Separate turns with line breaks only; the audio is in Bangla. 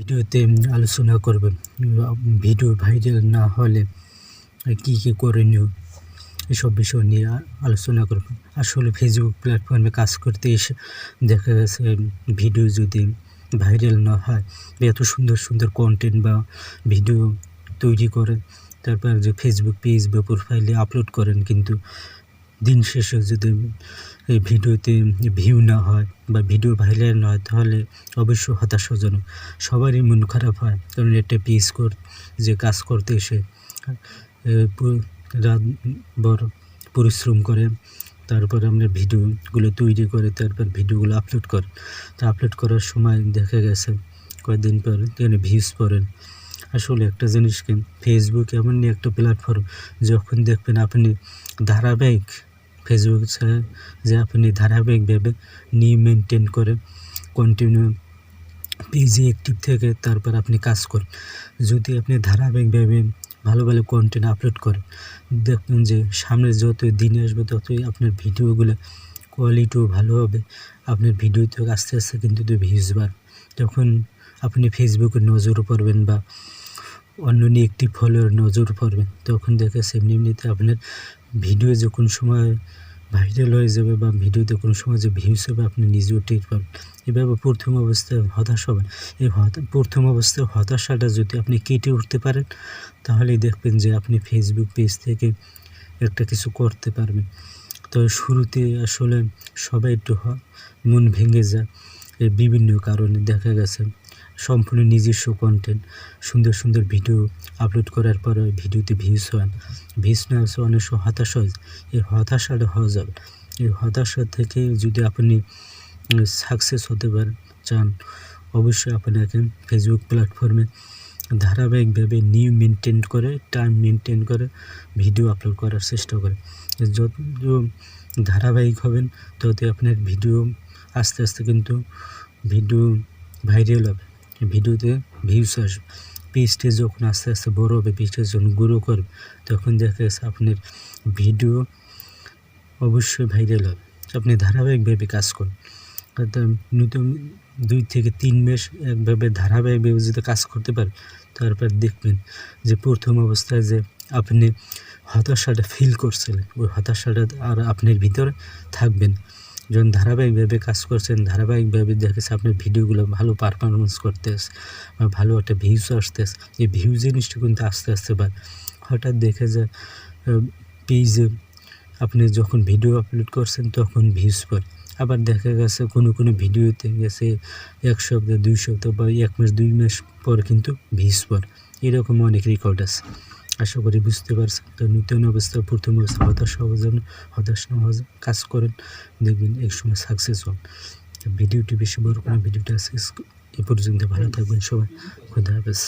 ভিডিওতে আলোচনা করবেন ভিডিও ভাইরাল না হলে কী কী করণীয় এসব বিষয় নিয়ে আলোচনা করব। আসলে ফেসবুক প্ল্যাটফর্মে কাজ করতে এসে দেখা গেছে, ভিডিও যদি ভাইরাল না হয়, এত সুন্দর সুন্দর কন্টেন্ট বা ভিডিও তৈরি করেন তারপর যে ফেসবুক পেজ বা প্রোফাইলে আপলোড করেন, কিন্তু দিন শেষে যদি ভিডিওতে ভিউ না হয় বা ভিডিও ভাইরাল না হয়, তাহলে অবশ্যই হতাশাজনক। সবারই মন খারাপ হয়, কারণ একটা পেজ কর যে কাজ করতে এসে রাত ভর পরিশ্রম করে, তারপর আমরা ভিডিওগুলো তৈরি করে, তারপর ভিডিওগুলো আপলোড করে। তা আপলোড করার সময় দেখা গেছে, কয়েকদিন পর তিনি ভিউজ পড়েন আসলে একটা জিনিসকে ফেসবুক এমনই একটা প্ল্যাটফর্ম যখন দেখবেন আপনি ধারাবাহিক ফেসবুক যে আপনি ধারাবাহিকভাবে নিয়ে মেনটেন করে কন্টিনিউ পেজে অ্যাক্টিভ থেকে তারপর আপনি কাজ করেন। যদি আপনি ধারাবাহিকভাবে ভালো ভালো কন্টেন্ট আপলোড করেন, দেখবেন যে সামনে যত দিন আসবে ততই আপনার ভিডিওগুলো কোয়ালিটিও ভালো হবে, আপনার ভিডিওতে আস্তে আস্তে কিন্তু ভিউজ বাড়বে। তখন আপনি ফেসবুকে নজর পড়বেন বা অন্য একটি ফলের নজর পড়বে। তখন দেখে সেমনি এমনিতে আপনার ভিডিও যে যখন সময় ভাইরাল হয়ে যাবে বা ভিডিওতে কোনো সময় যে ভিউজ হবে, আপনি নিজেও টের পাবেন। এভাবে প্রথম অবস্থায় হতাশ হবেন। এই প্রথম অবস্থায় হতাশাটা যদি আপনি কেটে উঠতে পারেন, তাহলেই দেখবেন যে আপনি ফেসবুক পেজ থেকে একটা কিছু করতে পারবেন। তো শুরুতে আসলে সবাই একটু মন ভেঙে যায়। বিভিন্ন কারণে দেখা গেছে। সম্পূর্ণ নিজস্ব কন্টেন্ট সুন্দর সুন্দর ভিডিও আপলোড করার পরে ভিডিওতে ভিউজ হয়। ভিউজ না আসে অনেক সময় হতাশ হয়, এই হতাশাটা হয়ে যাবে। এই হতাশা থেকে যদি আপনি সাকসেস হতে পারেন চান, অবশ্যই আপনাকে ফেসবুক প্ল্যাটফর্মে ধারাবাহিকভাবে নিউ মেনটেন করে টাইম মেনটেন করে ভিডিও আপলোড করার চেষ্টা করে। যত ধারাবাহিক হবেন তত আপনার ভিডিও আস্তে আস্তে কিন্তু ভিডিও ভাইরাল হবে। ভিডিওতে ভিউস আসবে পেজটা যখন আস্তে আস্তে বড় হবে, পেজটা যখন গ্রো করবে, তখন দেখা যাচ্ছে আপনার ভিডিও অবশ্যই ভাইরাল হবে। আপনি ধারাবাহিকভাবে কাজ করুন। অর্থাৎ নতুন দুই থেকে তিন মাস একভাবে ধারাবাহিকভাবে যদি কাজ করতে পারে তারপর দেখবেন যে প্রথম অবস্থায় যে আপনি হতাশাটা ফিল করছিলেন, ওই হতাশাটা আর আপনার ভিতরে থাকবে না। যখন ধারাবাহিকভাবে কাজ করছেন, ধারাবাহিকভাবে দেখেছে আপনার ভিডিওগুলো ভালো পারফরমেন্স করতেছে বা ভালো একটা ভিউজ আসতেছে, এই ভিউ জিনিসটা কিন্তু আস্তে আস্তে বাড়ে। হঠাৎ দেখে যায় পেজে আপনি যখন ভিডিও আপলোড করছেন তখন ভিউজ পড়ে আবার দেখা গেছে কোনো কোনো ভিডিওতে গেছে এক সপ্তাহ, দুই সপ্তাহ বা এক মাস, দুই মাস পর কিন্তু ভিউজ পড়ে এরকম অনেক রেকর্ড আছে। আশা করি বুঝতে পারছেন। তো নতুন অবস্থা প্রথম অবস্থা হতাশ হওয়া যাবে না হতাশ না হওয়া কাজ করেন, দেখবেন এক সময় সাকসেস হন। ভিডিওটি বেশি বড় কোনো ভিডিওটা এ পর্যন্ত ভালো থাকবেন সবাই। খুদা হাফেজ।